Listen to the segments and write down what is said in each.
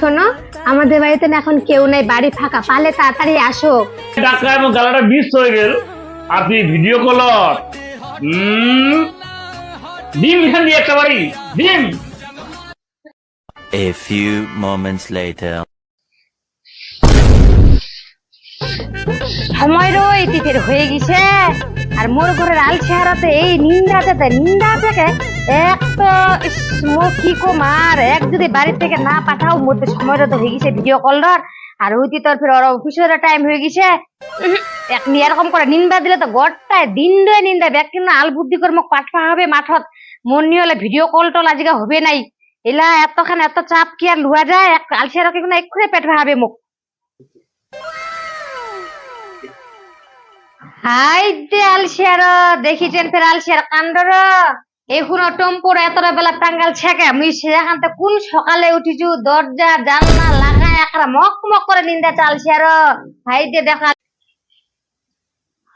শোনো আমাদের বাড়িতে না এখন কেউ নাই বাড়ি ফাঁকা। পালে তাড়াতাড়ি আসো। টাকা এবং গালাটা বিষ হয়ে গেল। তুই ভিডিও কল ডিম এখান দিয়ে একটা বাড়ি। ডিম A few moments later. সময় রই তিথের হয়ে গেছে। আর মোর ঘরের আল চেহারাতে এই নিন্দাতে তো নিন্দা থেকে এক তো মোর কি মার এক যদি বাড়ি থেকে না পাঠাও মধ্যে সময়টা তো হয়ে গেছে ভিডিও কলর আর ওইটি তোর ফের ওর অফিসের টাইম হয়ে গেছে। উহুম, এক নি এরকম করে নিন্দা দিলে তো গড়টায় দিন দয়ে নিন্দা ব্যক্তি না আল বুদ্ধি করে মোক পাঠা হবে মাঠত। মন নিয়ে হলে ভিডিও কল টল আজকে হবে নাই। এলা এতখান এত চাপ কি আর লুয়া যায়? এক আলসিয়ারকে কিন্তু এক্ষুনি পেট ভাবে মোক। হাই দে আলসিয়ার দেখিছেন ফের আলসিয়ার কাণ্ডর। এখন টম্পুর এতটা বেলা টাঙ্গাল ছেকে। মুই সেখানতে কোন সকালে উঠিছু দরজা, জানলা লাগায় একরা মক মক করে নিন্দা চালছিয়ার হাই দে দেখা।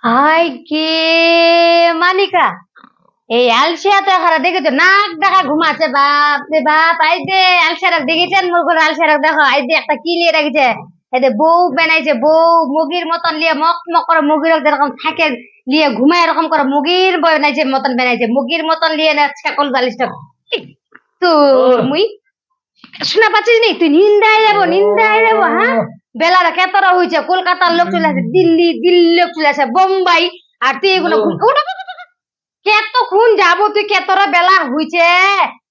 হাই কে মানিকা? এই আলসিয়া তো এখানে দেখেছ, নাক দেখা ঘুমাচ্ছে বাপ রে বাপ। আই দে আলসিয়ারা দেখেছেন? মোর করে আলসিয়ারা দেখো। আই একটা কি নিয়ে রেখেছে? এতে বউ বানাইছে বউ মুগির মতন লিয়ে মক মক করে মুগির যেরকম থাকে লিয়ে ঘুমায় এরকম করে মুগির বানাইছে মতন বানাইছে। মুগির মতন লিয়ে না ছাকল বালিশটা তো মুই? শোনা পাচ্ছিস নি? তুই নিন্দায় যাব নিন্দায় যাব হ্যাঁ? বেলাটা কেতরা হয়েছে কলকাতার লোক চলে আসে দিল্লি দিল্লি লোক চলে আসে বোম্বাই আর তুই এগুলো। কতক্ষণ যাব তুই কেতরা বেলা হইছে?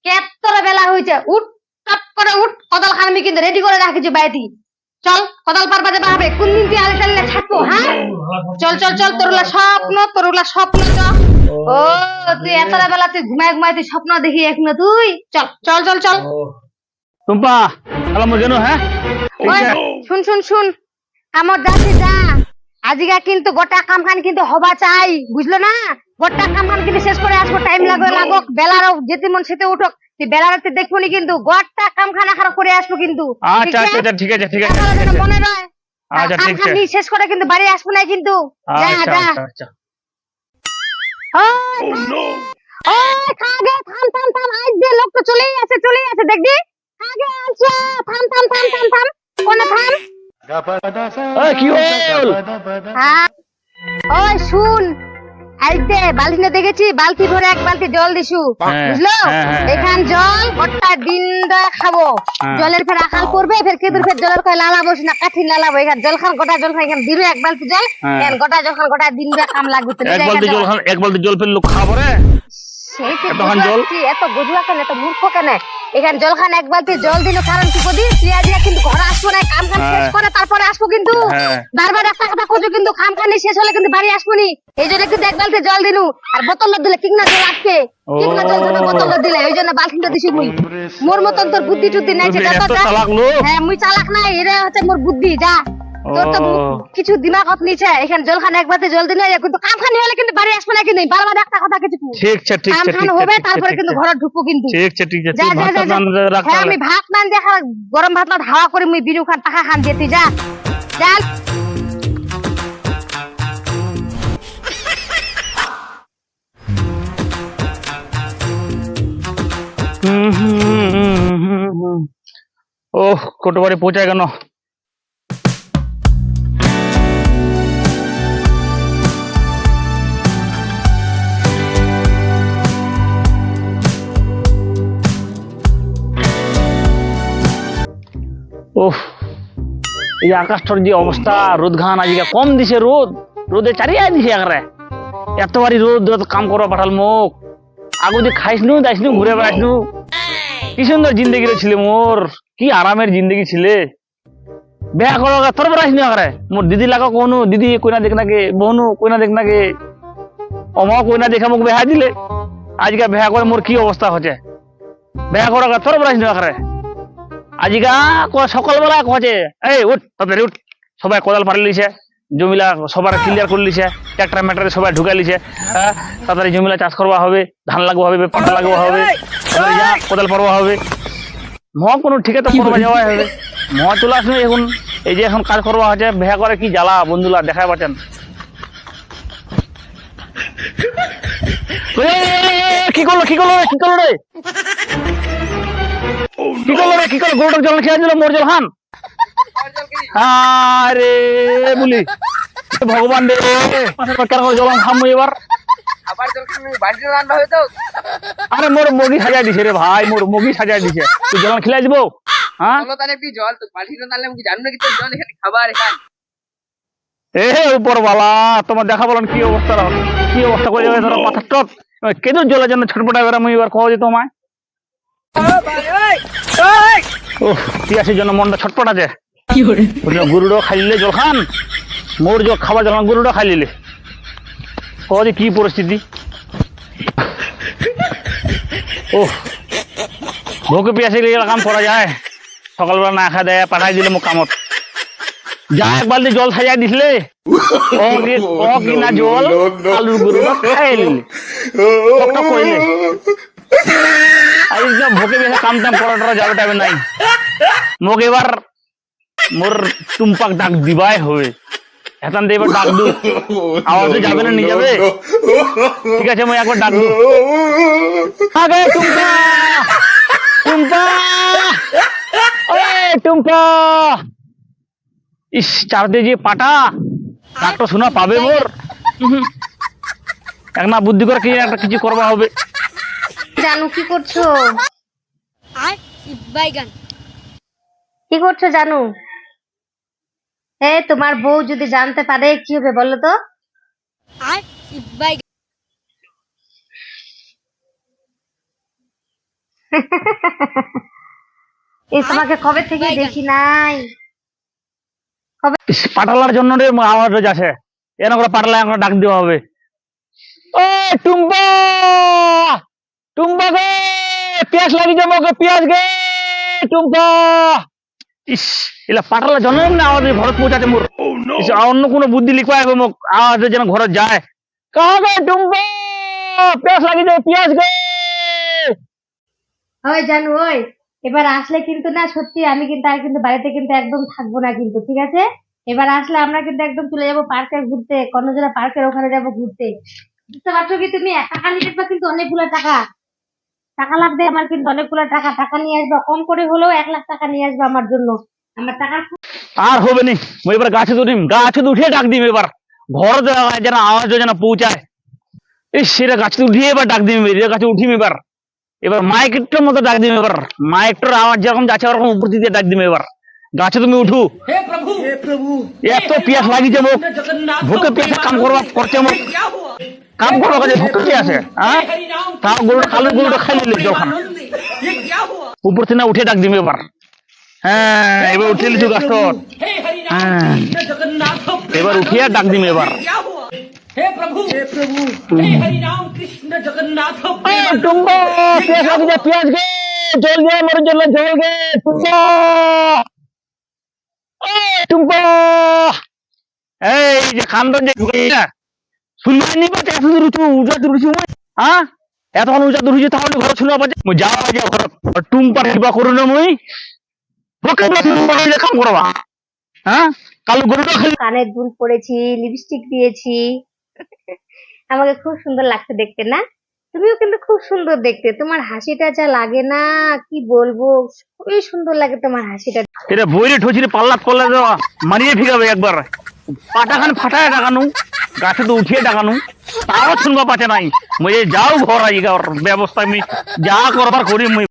কেতরা বেলা হইছে? উঠ টপ করে উঠ কদাল খান আমি কিন্তু রেডি করে রাখিছি বাইতি। চল কদাল পারবা যাবা হবে। কোন দিন তুই আলে চালিয়ে ছাড়বো হ্যাঁ? চল চল চল তোরগুলা স্বপ্ন তোরগুলা স্বপ্ন চ। ও তুই এতটা বেলা তুই ঘুমায় ঘুমায় তুই স্বপ্ন দেখি এখনও তুই। চল চল চল চল। টুম্পা আলাম কেন হ্যাঁ? ওই, শুন শুন শুন। আমার যাচ্ছি যা আজকে কিন্তু গোটা কামখান কিন্তু হবা চাই বুঝলো না? গোটা কামখান কিন্তু শেষ করে আসব টাইম লাগবে লাগুক বেলারও যেতে মন সেতে উঠুক। তুই বেলারাতে দেখব নি কিন্তু গোটা কামখান এখানে করে আসব কিন্তু। আচ্ছা আচ্ছা আচ্ছা ঠিক আছে ঠিক আছে মনে রয়। আচ্ছা ঠিক আছে। নিয়ে শেষ করে কিন্তু বাড়ি আসব না কিন্তু। যা আচ্ছা আচ্ছা আচ্ছা। ওই, ওই, খাগে, থাম থাম থাম। আজ লোক তো চলেই আছে চলেই আছে দেখবি? খাগে আচ্ছা থাম থাম থাম থাম থাম। কোনে থাম? ওই, কি হল ওই শুন আজ বালতিতে দেখেছি? বালতি ভরে এক বালতি জল দিছু হ্যাঁ, বুঝলো? হ্যাঁ, হ্যাঁ, এখান জল গোটা দিন দয়া খাব। জলের ফের আকাল করবে ফের কেদুর ফের জলের কয় লালাবো না কাঠি লালাবো এখান জল খান গোটা জল খান এখান দিবে এক বালতি জল। এখান গোটা জল খান গোটা দিন দয়া কাম লাগবে। এক বালতি জল জল। খান এক বালতি জল ফেলল খাব রে। সেই জল? এত বুঝবা কেন এত মূর্খ কেন? এখানে জল খান এক বালতি জল দিল কারণ কি কদি পিয়াজিয়া কিন্তু ঘরে আসব না কাম খান শেষ হ্যাঁ। করে তারপরে আসব কিন্তু। হ্যাঁ। বারবার একটা কথা কোজো কিন্তু খাম খানি শেষ হলে কিন্তু বাড়ি আসব নি। এই জন্য কিন্তু এক বালতি জল দিনু। আর বোতল দিলে কিংনা জল আটকে। কিংনা জল ধরে বোতল দিলে ওই জন্য বালতিটা দিছি মুই। মোর মতন তোর বুদ্ধি টুদ্ধি নাই সেটা তো হ্যাঁ মুই চালাক নাই এটা হচ্ছে মোর বুদ্ধি যা। তোর তো ও। কিছু দিমাগত নিচে এখানে জল খান এক জল দিলে কিন্তু কামখানি হলে কিন্তু বাড়ি আসব না কিন্তু বারবার একটা কথা কিছু ঠিক আছে ঠিক আছে খান ঠিক হবে তারপরে কিন্তু ঘরে ঢুকবো কিন্তু। ঠিক আছে ঠিক আছে হ্যাঁ আমি ভাত মান দেখা গরম ভাত না হাওয়া করে মুই বিনু খান পাখা খান দিয়ে তুই যা। চল ওহ কোটো বাড়ি পৌঁছায় কেন? ওহ এই আকাশটার যে অবস্থা, রোদ ঘান আজকে কম দিছে রোদ। রোদে চারিয়ে দিছে একরে এত বাড়ি রোদ রোদ কাম করবা পাঠাল মুখ। আগু যে খাইস নু দাইস নু ঘুরে বেড়াইস নু কি সুন্দর জিন্দগি ছিলে মোর, কি আরামের জিন্দগি ছিলে। বেয়া করো তোর বেড়াইস নি একরে মোর দিদি লাগা কোনু দিদি কইনা দেখ নাকে বহনু কইনা দেখ নাকে অমা কইনা দেখা মোক বেহা দিলে। আজকে বেহা করে মোর কি অবস্থা হচ্ছে? বেহা করো তোর বেড়াইস নি একরে আজিকা সকালবেলা কছে এই উঠ তাড়াতাড়ি উঠ। সবাই কোদাল পাড়ি লিছে জমিলা সবার ক্লিয়ার করে লিছে ট্রাক্টর ম্যাটারে সবাই ঢুকাই লিছে হ্যাঁ তাড়াতাড়ি জমিলা চাষ করবা হবে ধান লাগবা হবে পাটা লাগবা হবে যা কোদাল পারবা হবে। মহ কোনো ঠিকে তো করবা যাওয়া হবে মহ চলে আসবে এখন এই যে এখন কাজ করবা হচ্ছে ভেয়া করে কি জ্বালা বন্ধুলা দেখাই পাচ্ছেন কি করল কি করল কি করল রে কি করল রে কি করল গরুটা জল খেয়ে দিল মোর জল খান আরে বলি। এ ভগবান রে। কেন জল খাম এবার? আরে মোর মগি সাজাই দিছে রে ভাই মোর মগি সাজাই দিছে। তুই জল খেলাই দিব? হ্যাঁ? জল তো কি তোর জল এখানে খাবার এখানে। এ উপরওয়ালা তোমার দেখা বলেন কি অবস্থা কি অবস্থা করে যাবে ধরো পাথর টপ? কেন জলের জন্য ছটপটা এবার আমি এবার যেত আমায় ও পিয়াসের জন্য মনটা ছটপট আছে? গরুটাও খাইলে জল খান মোর জল খাবার জল খান, গরুটাও খাইলে ও যে কি পরিস্থিতি? ও ভোকে পিয়াসে গেলে কাম করা যায়। সকালবেলা না খা দেয় পাঠাই দিলে মোক কামত যা এক বালতি জল সাজাই দিছিলে ও কিনা জল আলুর কইলে। না ভোকে বেশি কাম টাম করা টরা যাবে টাবে নাই। মোক এবার মোর টুম্পাক ডাক দিবাই হবে। এখন দিয়ে এবার ডাক দু। আওয়াজে যাবে না, নিয়ে যাবে? ঠিক আছে, মই একবার ডাক দু। আগে টুম্পা! টুম্পা! ওই টুম্পা! ইস চারদে যে পাটা, ডাক্তার শোনা পাবে মোর। এক না, বুদ্ধি করে কি একটা কিছু করবা হবে। জানু কি করছ? আর বাইগান। কি করছ জানু? এ তোমার বউ যদি জানতে পারে কি হবে বলো তো? আর বাইগান। এই তোমাকে কবে থেকে দেখি নাই? ইস, পাটালার জন্য রে আওয়াজ যাচ্ছে এরকম করে পাটালা এখন ডাক দেওয়া হবে। ও টুম্পা! টুম্পা গে পেঁয়াজ লাগি যাব গে পেঁয়াজ গে টুম্পা। ইস এলা জন্য না আওয়াজ ঘরত পৌঁছাতে মোর অন্য কোনো বুদ্ধি লিখবা হবে মোক আওয়াজ যেন ঘরত যায়। কাহা গে টুম্পা? পেঁয়াজ লাগি যাবে পেঁয়াজ গে। ওই জানু ওই। এবার আসলে কিন্তু না সত্যি আমি কিন্তু আর কিন্তু বাড়িতে কিন্তু একদম থাকব না কিন্তু ঠিক আছে? এবার আসলে আমরা কিন্তু একদম চলে যাব পার্কে ঘুরতে কর্ণজোড়া পার্কের ওখানে যাব ঘুরতে। বুঝতে পারছ কি তুমি? টাকা নিয়ে কিন্তু অনেকগুলো টাকা। টাকা লাগবে আমার কিন্তু অনেকগুলো টাকা টাকা নিয়ে আসবা কম করে হলেও এক লাখ টাকা নিয়ে আসবা আমার জন্য আমার টাকা আর হবে নি এবার গাছে তুলিম গাছে উঠে ডাক দিম এবার ঘর যা- যেন আওয়াজ যেন পৌঁছায় এই সেটা গাছে উঠিয়ে এবার ডাক দিম এবার গাছে উঠিম এবার এবার মাইকের মতো ডাক দিম এবার মাইকটার আওয়াজ যেরকম যাচ্ছে ওরকম উপর দিয়ে ডাক দিম এবার গাছে তুমি উঠু এত পিয়াস লাগিছে মোক ভুকে পিয়াসে কাম করবা করছে মোক কাপ গরু কাছে কি আছে। হ্যাঁ তাও গরুটা কালো গরুটা খাই নিলে ওখানে। উপর থেকে উঠে ডাক দিবি এবার। হ্যাঁ এবার উঠে লিচু গাছটা হ্যাঁ এবার উঠে ডাক দিবি এবার। হে হে এই যে খান্দন যে ঢুকে না পাচ্ছে এত দূর হ্যাঁ? এতক্ষণ দূর তাহলে ঘর শুনবা পাচ্ছে মই যাওয়া যা ঘর টুম্পার হেবা করু না মই। বকে কাম করবা। হ্যাঁ? কালো গরুটা খালি কানের দুল পরেছি লিপস্টিক দিয়েছি। আমাকে খুব সুন্দর লাগছে দেখতে না? তুমিও কিন্তু খুব সুন্দর দেখতে। তোমার হাসিটা যা লাগে না কি বলব? খুবই সুন্দর লাগে তোমার হাসিটা। এটা বইরে ঠোঁচিরে পাল্লা করলে তো মারিয়ে ফিরাবে একবার। পাটা খান ফাটায় ডাকানু, গাছে তো উঠিয়ে ডাকানু। তাও শুনবা পাচ্ছে নাই। মই যাও ঘর আই ব্যবস্থা আমি যা করবার করি মুই।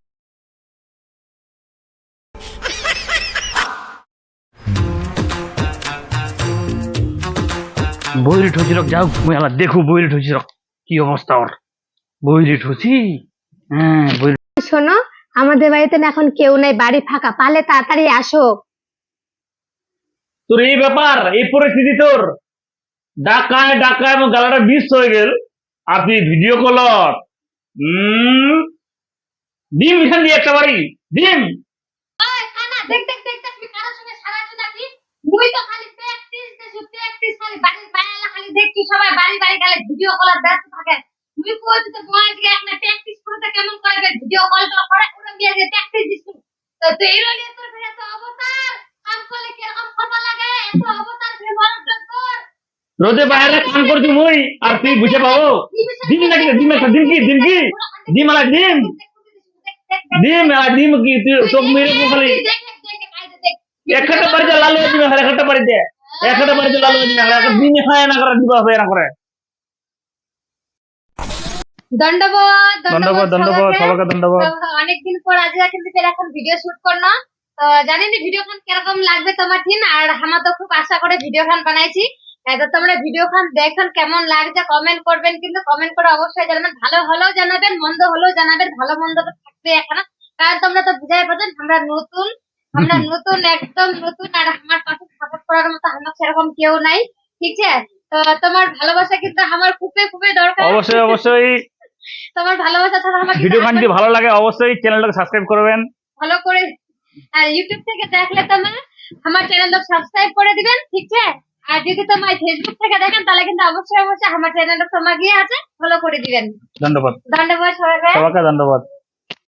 বইরে ঠোঁচি রক, যাও মুই আলা দেখু বইরে ঠোঁচি রক, কি অবস্থা ওর। বইরে ঠোঁচি হ্যাঁ শোনো, আমাদের বাড়িতে না এখন কেউ নেই, বাড়ি ফাঁকা। পালে তাড়াতাড়ি আসো। তোর এই ব্যাপার, এই পরিস্থিতি তোর। ডাকায় ডাকায় এবং গালাটা বিষ হয়ে গেল। তুই ভিডিও হম ডিম এখান দিয়ে একটা বাড়ি, ডিম। থাকে। তুমি কইছো তো মই আজকে একটা প্র্যাকটিস করতে কেমন করে ভিডিও কল তো করে, ওরা যে প্র্যাকটিস তো তুই রইলে তোর তো কাম করলে কীরকম কথা লাগে এত অবতার ফেরে মনোযোগ কর রোদে বাইরে কাম করছি মুই আর তুই বুঝে পাবো ডিম নাকি ডিম একটা ডিম কি ডিম কি ডিম আলা ডিম দিম আর দিম কি তুই তোকে মেরে দেখ, খালি দেখ, দেখ, দেখ, আইতে দেখ। একটা বাড়িতে লালু দিবে খালি একটা বাড়িতে একটা বাড়িতে লালু দিবে খালি একটা দিন হয় না করে দিবা হবে না করে দণ্ডবোধ দণ্ডবোধ দণ্ডবোধ সবাইকে। সবাইকে দণ্ডবোধ তো অনেকদিন পর আজ কিন্তু ফের এখন ভিডিও শুট করল তো জানি না ভিডিও খান কীরকম লাগবে তোমার ঠিক আর আমার তো খুব আশা করে ভিডিও খান বানাইছি। হ্যাঁ, তো তোমরা ভিডিও খান দেখুন কেমন লাগছে কমেন্ট করবেন। কিন্তু কমেন্ট করে অবশ্যই জানাবেন ভালো হলেও জানাবেন মন্দ হলেও জানাবেন ভালো মন্দ তো থাকবে এখানে। কারণ তোমরা তো বুঝাই পাচ্ছেন আমরা নতুন আমরা নতুন একদম নতুন আর আমার পাশে সাপোর্ট করার মতো আমার সেরকম কেউ নাই ঠিক আছে? তো তোমার ভালোবাসা কিন্তু আমার খুবই খুবই দরকার। অবশ্যই অবশ্যই। তোমার ভালোবাসা ছাড়া আমার ভিডিও খান ভালো লাগে অবশ্যই চ্যানেলটাকে সাবস্ক্রাইব করবেন। ভালো করে আর ইউটিউব থেকে দেখলে তোমার আমার চ্যানেলটা সাবস্ক্রাইব করে দিবেন ঠিক আছে? আর যদি তোমার ফেসবুক থেকে দেখেন তাহলে কিন্তু অবশ্যই অবশ্যই আমার চ্যানেলটা তোমার গিয়ে আছে ফলো করে দিবেন। ধন্যবাদ। ধন্যবাদ সবাইকে। সবাইকে ধন্যবাদ।